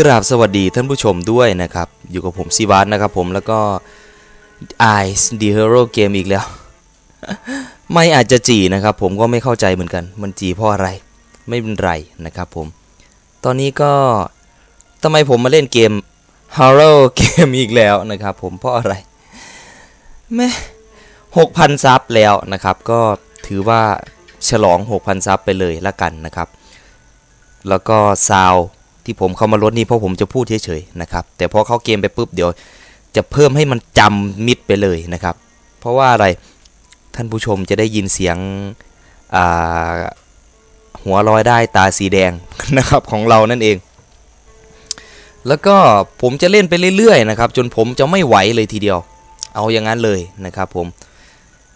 กราบสวัสดีท่านผู้ชมด้วยนะครับ อยู่กับผมซีวานนะครับผมแล้วก็ Ice the Hero Game อีกแล้ว ไม่อาจจะจีนะครับ ผมก็ไม่เข้าใจเหมือนกัน มันจีเพราะอะไร ไม่เป็นไรนะครับผม ตอนนี้ก็ทำไมผมมาเล่นเกม Horror Game อีกแล้วนะครับ ผมเพราะอะไรแม่6,000ซับแล้วนะครับ ก็ถือว่าฉลอง 6,000 ซับไปเลยละกันนะครับ แล้วก็ซาว ที่ผมเข้ามาลดนี่เพราะผมจะพูดเฉยๆนะครับ แต่พอเข้าเกมไปปุ๊บเดี๋ยว จะเพิ่มให้มันจำมิดไปเลยนะครับ เพราะว่าอะไรท่านผู้ชมจะได้ยินเสียงหัวลอยได้ตาสีแดงนะครับของเรานั่นเอง แล้วก็ผมจะเล่นไปเรื่อยๆนะครับ จนผมจะไม่ไหวเลยทีเดียว เอาอย่างนั้นเลยนะครับผม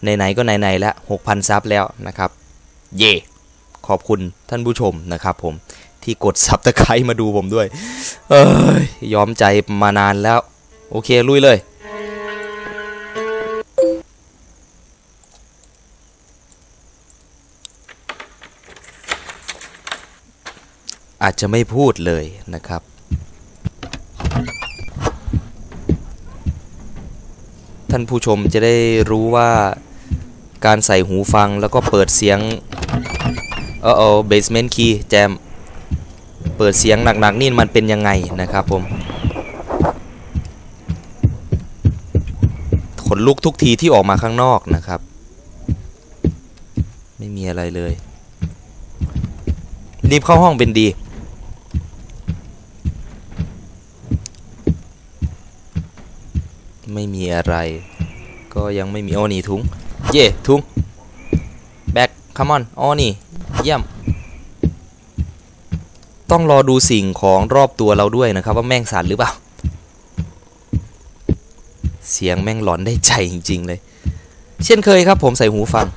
ไหนๆก็ไหนๆแล้ว6,000ซับแล้วนะครับ เย่ขอบคุณท่านผู้ชมนะครับผม ที่กดซับตะไคร้มาดูผมด้วย เอ้ยยอมใจมานานแล้ว โอเค ลุยเลย อาจจะไม่พูดเลยนะครับท่านผู้ชมจะได้รู้ว่าการใส่หูฟังแล้วก็เปิดเสียงเออเออเบสเมนต์คีย์แจม เปิดเสียงหนักๆนี่มันเป็นยังไงนะครับผมขนลุกทุกทีที่ออกมาข้างนอกนะครับ ไม่มีอะไรเลยรีบเข้าห้องเป็นดี ไม่มีอะไร ก็ยังไม่มีโอนี่ถุง เย่ถุงแบกคัมอนอ๋อนี่เยี่ยม ต้องรอดูสิ่งของรอบตัวเราด้วยนะครับ ว่าแม่งสั่นหรือเปล่า เสียงแม่งหลอนได้ใจจริง ๆ เลย เช่นเคยครับ ผมใส่หูฟัง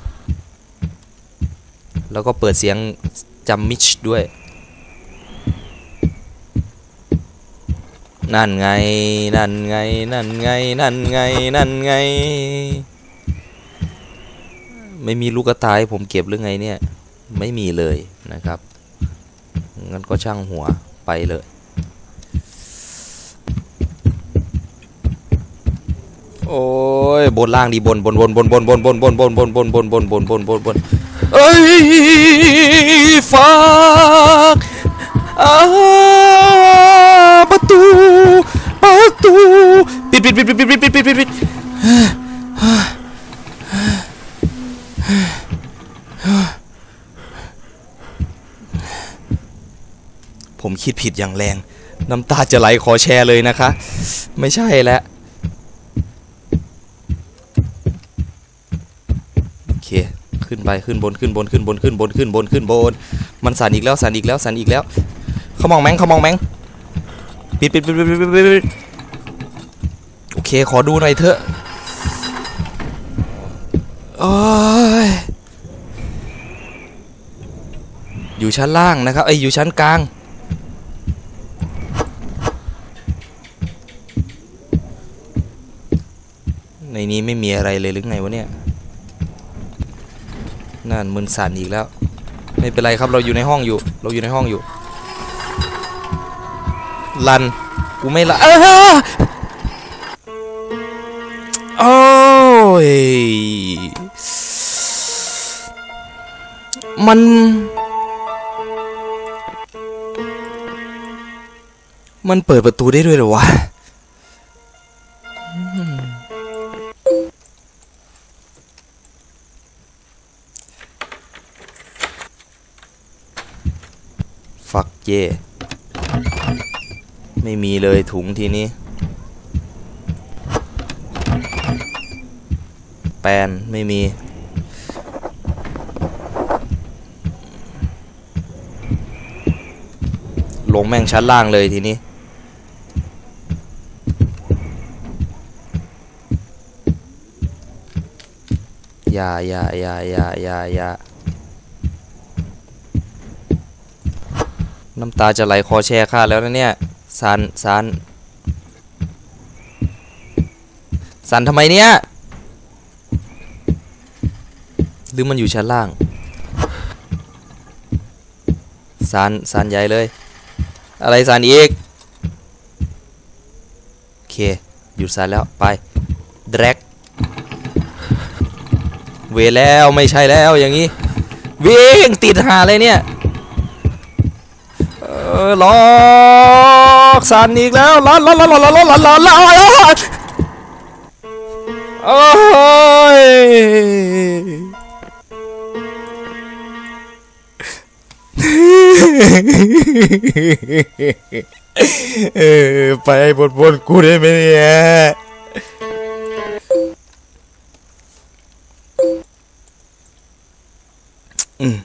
แล้วก็เปิดเสียงจำมิชด้วย นั่นไง นั่นไง นั่นไง นั่นไง นั่นไง ไม่มีลูกกระต่ายผมเก็บหรือไงเนี่ย ไม่มีเลยนะครับ งั้นก็ช่างหัวไปเลย โอ้ยบนล่างดีบนบนบนบนบนบนบนบนบนบนบนบนบนบนบนบนบนเอ้ยฟักอาประตูประตูปิดปิดปิดปิดปิดปิดปิดปิดปิดผม คิดผิดอย่างแรง น้ำตาจะไหลขอแชร์เลยนะคะ ไม่ใช่แล้วโอเคขึ้นไปขึ้นบนขึ้นบนขึ้นบนขึ้นบนขึ้นบนขึ้นบน มันสั่นอีกแล้วสั่นอีกแล้วสั่นอีกแล้วเขามองแมงเขามองแมงปิดปิดปิดปิดปิดปิดโอเคขอดูหน่อยเถอะโอ้ยอยู่ชั้นล่างนะครับไออยู่ชั้นกลาง ในนี้ไม่มีอะไรเลยหรือไงวะเนี่ยนั่นมึนสั่นอีกแล้ว ไม่เป็นไรครับเราอยู่ในห้องอยู่ เราอยู่ในห้องอยู่ ลันกูไม่ละโอ้ยมัน มันเปิดประตูได้ด้วยเหรอวะ ไม่มีเลยถุงทีนี้ แปนไม่มี ลงแม่งชั้นล่างเลยทีนี้อย่าอย่าอย่าอย่าอย่าอย่า น้ำตาจะไหลคอแชร์ค่าแล้วนะเนี่ยสันสันสันทำไมเนี่ยหรือมันอยู่ชั้นล่างสารสารใหญ่เลย อะไรสารอีกโอเคหยุดสันแล้วไปแดรกเวแล้วไม่ใช่แล้วอย่างนี้วิ่งติดหาเลยเนี่ย ออล็อกสันอีกแล้วล็อกล็อกล็อกล็อกล็อกล็อกล็อกล็อกโอ้ยเออไปบนบนกูได้ไหมเนี่ยอืม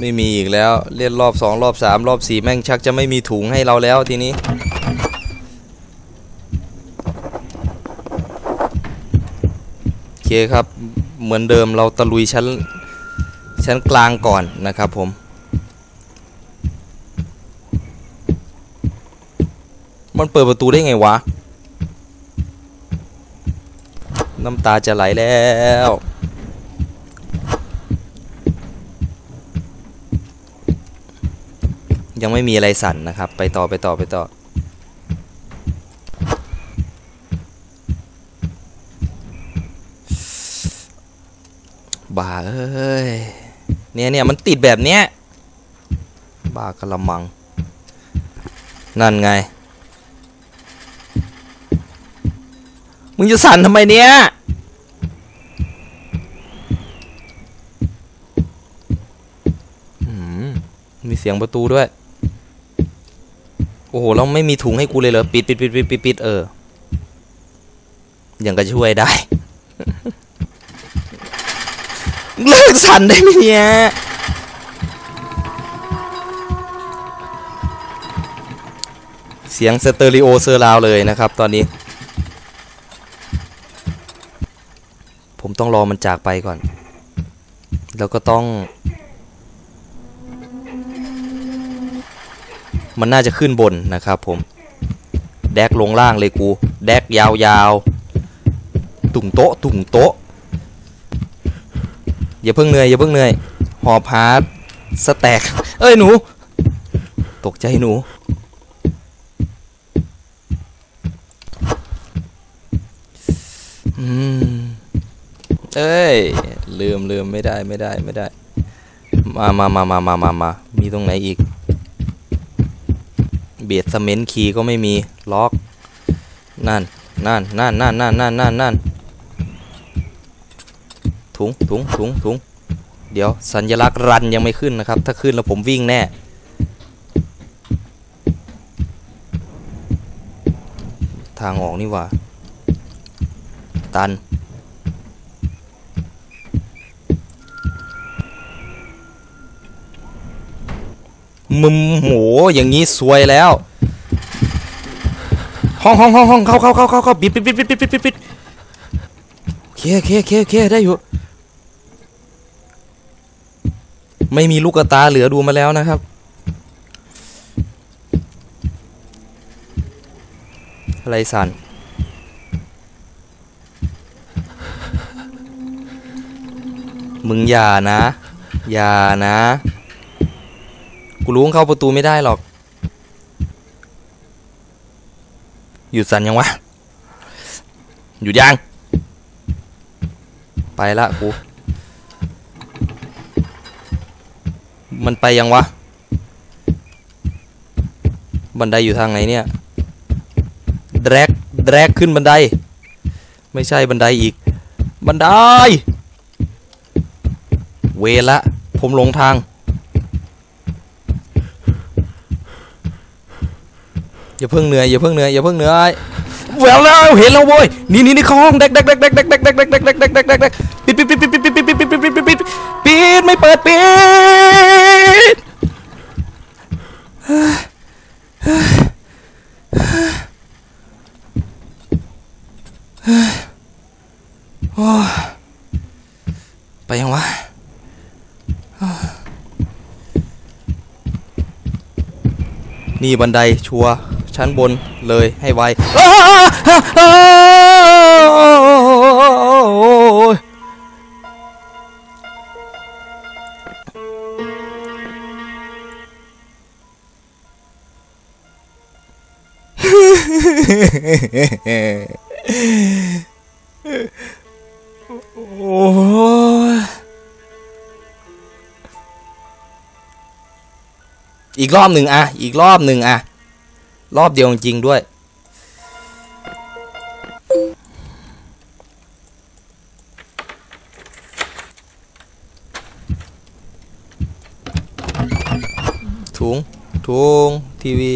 ไม่มีอีกแล้ว เล่นรอบสองรอบสามรอบสี่แม่งชักจะไม่มีถุงให้เราแล้วทีนี้ โอเคครับ เหมือนเดิมเราตะลุยชั้น ชั้นกลางก่อนนะครับผม มันเปิดประตูได้ไงวะ น้ำตาจะไหลแล้ว ยังไม่มีอะไรสั่นนะครับ ไปต่อไปต่อไปต่อบ้าเอ้ย เนี่ยเนี่ยมันติดแบบเนี้ยบ้ากระมัง นั่นไง มึงจะสั่นทำไมเนี่ยมีเสียงประตูด้วย โอ้โหเราไม่มีถุงให้กูเลยเหรอ ปิดปิดปิดปิดปิดปิดเออ ยังก็ช่วยได้ เลิกสั่นได้ไหมเนี่ยเสียงสเตอริโอเซอร์ราวเลยนะครับ ตอนนี้ ผมต้องรอมันจากไปก่อน แล้วก็ต้อง มันน่าจะขึ้นบนนะครับผม แดกลงล่างเลยกู แดกยาวๆ ตุ่งโต๊ะ ตุ่งโต๊ะ อย่าเพิ่งเหนื่อย อย่าเพิ่งเหนื่อย หอบหาร์สแต็ก เอ้ยหนู ตกใจหนูอืมเอ้ย ลืมลืมไม่ได้ไม่ได้ไม่ได้ มามามามามามามามีตรงไหนอีก เบียดสเมนคีย์ก็ไม่มีล็อกนั่นนั่นนั่นนั่นนั่นนั่นนั่นนั่นถุงถุงถุงถุงเดี๋ยวสัญลักษณ์รันยังไม่ขึ้นนะครับ ถ้าขึ้นแล้วผมวิ่งแน่ ทางออกนี่ว่า ตัน มึมโหอย่างนี้สวยแล้ว ห้องห้องห้องห้องเข้าเข้าเข้าเข้าเข้าปิดปิดปิดปิดปิดปิดปิดปิดโอเคโอเคโอเคโอเคได้อยู่ ไม่มีลูกตาเหลือดูมาแล้วนะครับ อะไรสันมึงอย่านะ อย่านะ กูรู้ว่าเข้าประตูไม่ได้หรอก หยุดสั่นยังวะ หยุดยัง ไปละกู มันไปยังวะ บันไดอยู่ทางไหนเนี่ยแดรกแดรกขึ้นบันได ไม่ใช่บันไดอีก บันได เวละ ผมหลงทาง อย่าเพิ่งเหนื่อยอย่าเพิ่งเหนื่อยอย่าเพิ่งเหนื่อยแววแล้วเห็นแล้วโว้ยนี่นี่นี่เข้าห้องเด็กเด็กเด็กเด็กเด็กเด็กเด็กเด็กเด็กเด็กเด็กเด็กเด็กเด็กปิดปิดปิดปิดปิดปิดปิดปิดปิดปิดปิดปิดปิดปิดไม่เปิดปิดไปยังวะนี่บันไดชัวร์ ชั้นบนเลยให้ไวอ้อีกรอบหนึ่งอะ อีกรอบหนึ่งอะ รอบเดียวจริงด้วย ถุง ถุง ทีวี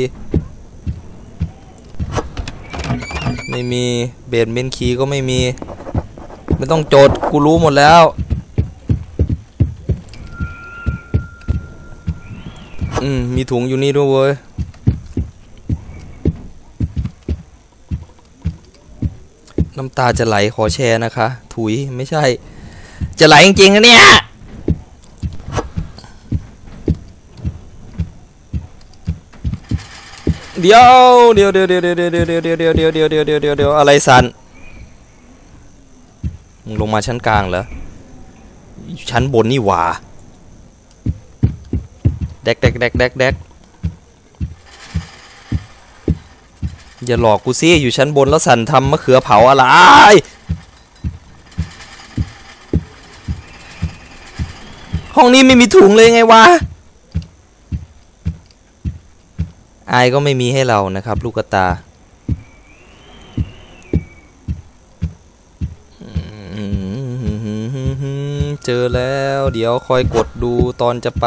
ไม่มีเบดเมนคีก็ไม่มี ไม่ต้องจด กูรู้หมดแล้วอืมมีถุงอยู่นี่ด้วยเว้ย น้ำตาจะไหลขอแชร์นะคะ ถุยไม่ใช่ จะไหลจริงๆนะเนี่ย เดี๋ยวเดี๋ยวเดี๋ยวเดี๋ยวเดี๋ยวเดี๋ยวเดี๋ยวเดี๋ยวเดี๋ยวเดี๋ยวเดี๋ยวเดี๋ยวเดี๋ยวเดี๋ยวเดี๋ยวอะไรสันมึงลงมาชั้นกลางเหรอ ชั้นบนนี่หว่าแดกแดกแดกแดกแดก อย่าหลอกกูสิอยู่ชั้นบนแล้วสั่นทำมะเขือเผาอะไรห้องนี้ไม่มีถุงเลยไงวะอายก็ไม่มีให้เรานะครับ ลูกตาเจอแล้ว เดี๋ยวคอยกดดูตอนจะไป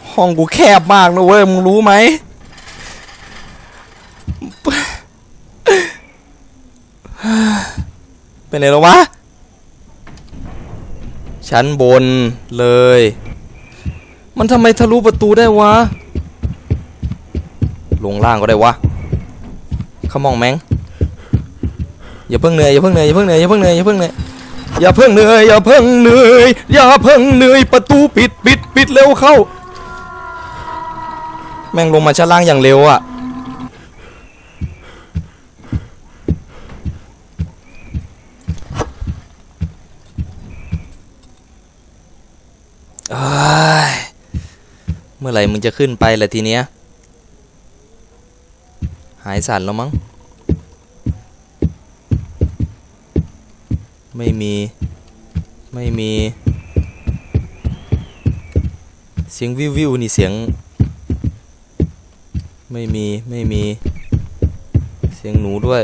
ห้องกูแคบมากนะเว้ยมึงรู้ไหมเป็นไงแล้ววะ ชั้นบนเลย มันทำไมทะลุประตูได้วะ ลงล่างก็ได้วะขมองแมงอย่าเพิ่งเหนื่อยอย่าเพิ่งเหนื่อยอย่าเพิ่งเหนื่อยอย่าเพิ่งเหนื่อยอย่าเพิ่งเหนื่อยอย่าเพิ่งเหนื่อยอย่าเพิ่งเหนื่อยอย่าเพิ่งเหนื่อยประตูปิดปิดปิดเร็วเข้า แม่งลงมาชั้นล่างอย่างเร็วอะเอ้ยเมื่อไหร่มึงจะขึ้นไปล่ะทีเนี้ย หายสั่นแล้วมั้ง ไม่มี ไม่มี เสียงวิววิวนี่เสียง ไม่มี ไม่มี เสียงหนูด้วย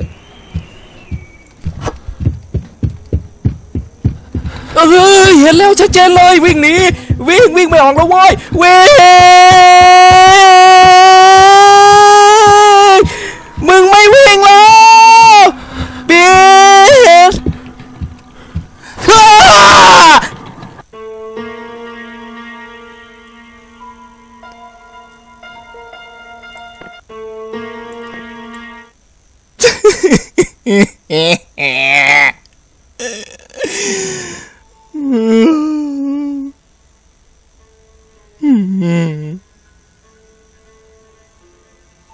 เอ้ยเห็นแล้วชัดเจนเลยวิ่งหนีวิ่งวิ่งไม่ออกแล้วว้ยวิ่ง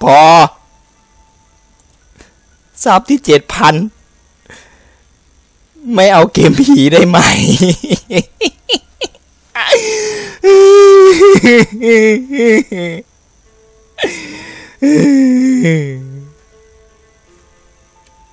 พอทราบที่เจ็ดพันไม่เอาเกมผีได้ไหม